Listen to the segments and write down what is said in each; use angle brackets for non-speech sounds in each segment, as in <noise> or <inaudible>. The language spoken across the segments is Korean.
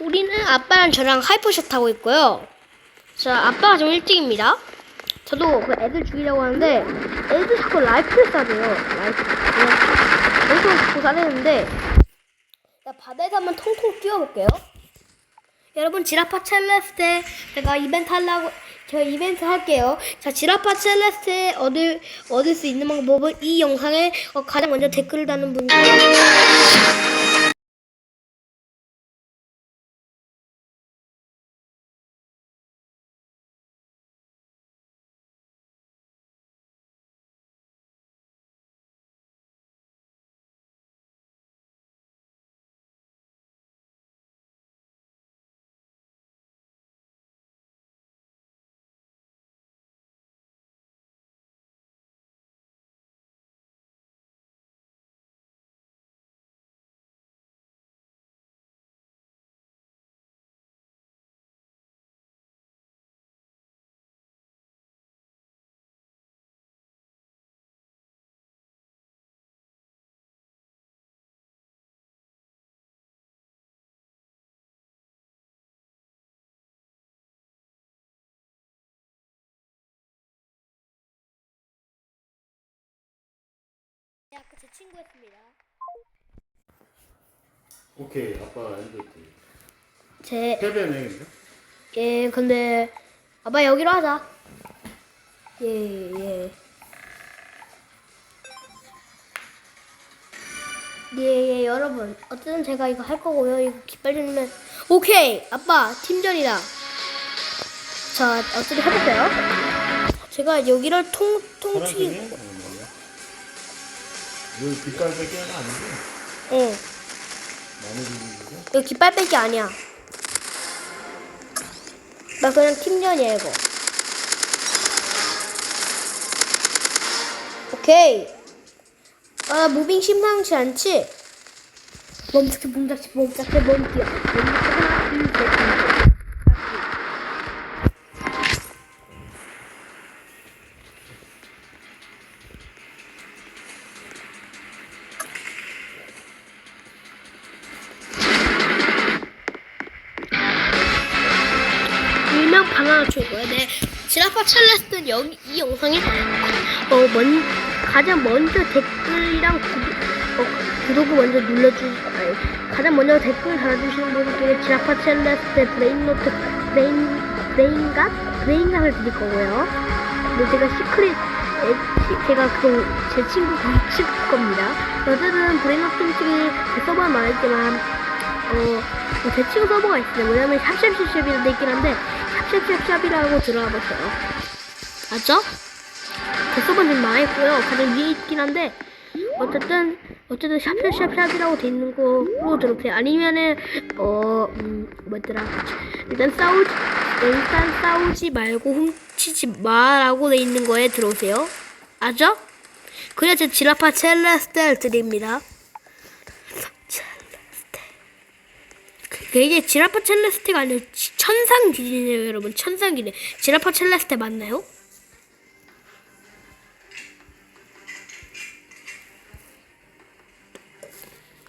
우리는 아빠랑 저랑 하이퍼샷 타고 있고요. 자, 아빠가 좀 일찍입니다. 저도 그 애들 죽이려고 하는데 애들 자꾸 라이프를 쏴줘요. 라이프. 엄청 자꾸 쏴대는데 자, 바다에서 한번 통통 뛰어볼게요. 여러분 지라파 첼레스테 제가 이벤트 하려고 저 이벤트 할게요. 자 지라파 첼레스테 얻을 얻을 수 있는 방법은 이 영상에 어, 가장 먼저 댓글을 다는 분이 친구였습니다. 오케이 아빠 엔드트 제 패배네 예, 근데 아빠 여기로 하자. 예, 예. 예, 예, 여러분. 어쨌든 제가 이거 할 거고요. 이거 깃발 주면 오케이. 아빠 팀전이다. 자, 어쨌든 해볼게요. 제가 여기를 통 통치. 사람들이 여기 빛깔 아니지? 어, 많이 주는 거죠? 이거 깃발 뺄게 아니야. 나 그냥 팀전이야 이거. 오케이. 아 무빙 심상치 않지? 멈춰 멈춰 멈춰 하나 둘셋 지라파 찰레스는 여기 이 영상에 어, 먼, 가장 먼저 댓글이랑 구독, 어, 구독을 먼저 눌러주, 아니, 가장 먼저 댓글 달아주시는 분께 지라파 찰레스의 브레인노트, 브레인, 브레인갓? 브레인갓을 드릴 거고요. 근데 제가 시크릿, 에, 시- 제가 그, 제 친구가 <laughs> 칠 겁니다. 어쨌든 브레인노트 팀이 서버는 많았지만, 어, 어, 제 친구 서버가 있어요. 뭐냐면 샵샵샵샵이라고 돼 있긴 한데 샵샵샵샵이라고 들어가 봤어요. 맞죠? 제 서버는 지금 망했고요. 가장 위에 있긴 한데 어쨌든 어쨌든 샵샵샵샵이라고 돼 있는 거로 들어오세요. 아니면은 어 음, 뭐더라 일단 싸우지 일단 싸우지 말고 훔치지 마라고 돼 있는 거에 들어오세요. 아죠? 그래야 제 지라파 첼레스텔 드립니다. 이게 지라파 첼레스테가 아니라 지- 천상길이네요 여러분 천상길이 지라파 첼레스테 맞나요?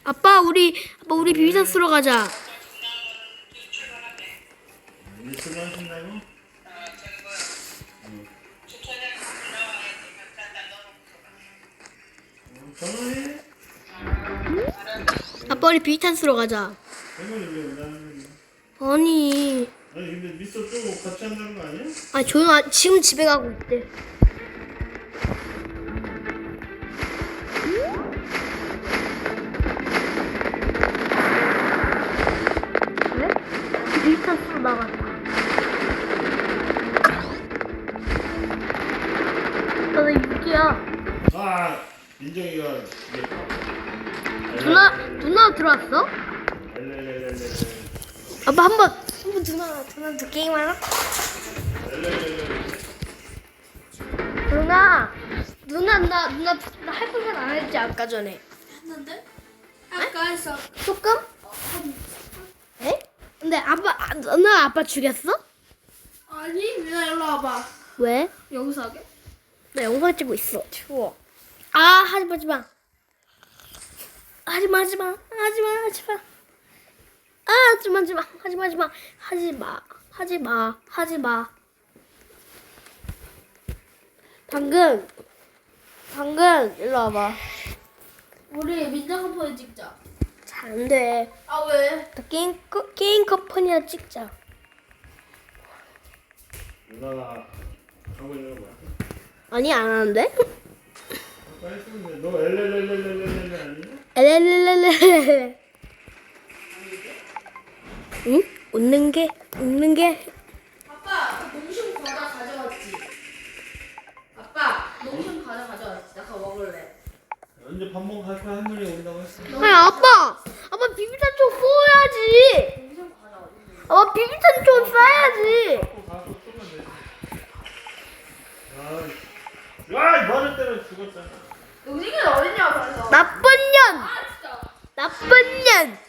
아빠 우리 아빠 우리 비비산 쓰러 가자. 아빠 우리 비비탄 쓰러 가자 할머니 왜 나는 아니 아니 근데 미소 좀 같이 한다는 거 아니야? 아 조용하 지금 집에 가고 있대 왜? 나갔다 나아 민정이가 이제 누나 누나 들어왔어? 아빠 한번 한번 누나 누나도 게임 하나? 누나 누나 나 누나 나 할거는 안 했지 아까 전에 했는데? 아까 했어. 조금? 에? 근데 아빠 아, 누나 아빠 죽였어? 아니, 민아 일로 와봐. 왜? 여기서 하게? 나 영상 찍고 있어 추워 아 하지 마 하지 마 하지 마 하지 마 하지 마 하지 마 아 하지 마, 하지 마, 하지 마, 하지 마, 하지 마, 하지 마, 하지 마. 방금, 방금 일로 와봐. 우리 민정포에 찍자. 잘 안 돼. 아 왜? 나 게임 컵- 게임 커플이나 찍자. 누나가 하고 있는 거? 아니 안 하는데? 아까 했었는데 너 엘렐렐렐렐렐렐 아니야? 엘렐렐렐렐. 응? 웃는 게 웃는 게 아빠 그 농심 과자 가져왔지. 아빠 농심 과자 가져왔지. 나 그거 먹을래. 언제 밥 먹고 갈까 할머니 온다고 했어. 아니 아빠 아빠 비비탄 좀 쏘야지. 농심 과자 어디? 아빠 비비탄 좀 쏴야지. 갖고 가서 쏘면 되지. 아, 야, 말을 때려 죽었잖아. 농심이 어딨냐 그래서. 나쁜 년 아 진짜. 나쁜 년.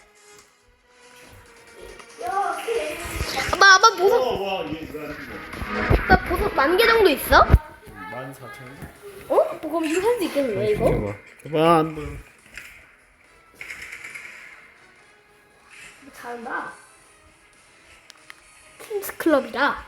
보석 와, 와, 얘 이거 하는 거. 아빠 보석 만 개 정도 있어? 만 사천 원. 어? 그럼 이거 할수 있겠네 이거? 봐봐, 안 보여. 잘한다. 킹스 클럽이다.